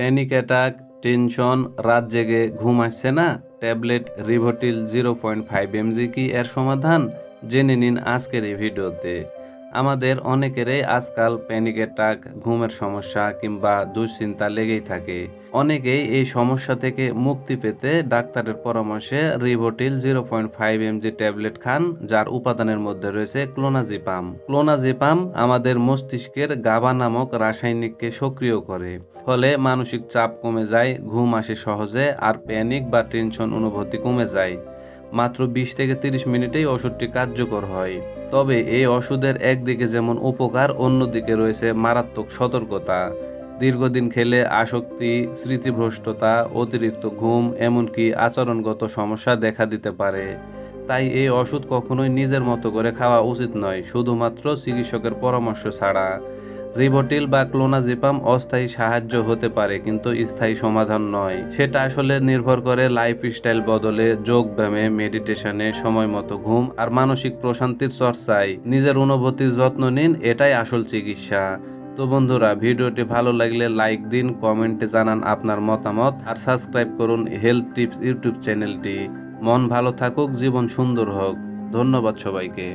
Panic attack tension রাত জেগে ঘুম আসছে না। Tablet Rivotril zero point five MG কি এর সমাধান? জেনে নিন আজকের এই ভিডিওতে। আমাদের অনেকেরই আজকাল প্যানিক অ্যাটাক ঘুমের সমস্যা কিংবা দুশ্চিন্তা লেগেই থাকে। অনেকেই এই সমস্যা থেকে মুক্তি পেতে ডাক্তারের পরামর্শে Rivotril zero point five MG tablet খান, যার উপাদানের মধ্যে রয়েছে ক্লোনাজিপাম ক্লোনাজিপাম আমাদের মস্তিষ্কের গাবা নামক রাসায়নিককে সক্রিয় করে, ফলে মানসিক চাপ কমে যায়, ঘুম আসে সহজে আর প্যানিক বা টেনশন অনুভূতি কমে যায়। মাত্র বিশ থেকে তিরিশ মিনিটেই ওষুধটি কার্যকর হয়। তবে এই ওষুধের একদিকে যেমন উপকার, অন্যদিকে রয়েছে মারাত্মক সতর্কতা। দীর্ঘদিন খেলে আসক্তি, স্মৃতিভ্রষ্টতা, অতিরিক্ত ঘুম, এমনকি আচরণগত সমস্যা দেখা দিতে পারে। তাই এই ওষুধ কখনোই নিজের মতো করে খাওয়া উচিত নয়, শুধুমাত্র চিকিৎসকের পরামর্শ ছাড়া। রিভোটিল বা ক্লোনাজিপাম অস্থায়ী সাহায্য হতে পারে, কিন্তু স্থায়ী সমাধান নয়। সেটা আসলে নির্ভর করে লাইফ স্টাইল বদলে, যোগ ব্যায়ামে মেডিটেশনে সময় মতো ঘুম আর মানসিক প্রশান্তির চর্চায়। নিজের অনুভূতির যত্ন নিন, এটাই আসল চিকিৎসা। তো বন্ধুরা, ভিডিওটি ভালো লাগলে লাইক দিন কমেন্টে জানান আপনার মতামত আর সাবস্ক্রাইব করুন হেলথ টিপস ইউটিউব চ্যানেলটি মন ভালো থাকুক, জীবন সুন্দর হোক। ধন্যবাদ সবাইকে।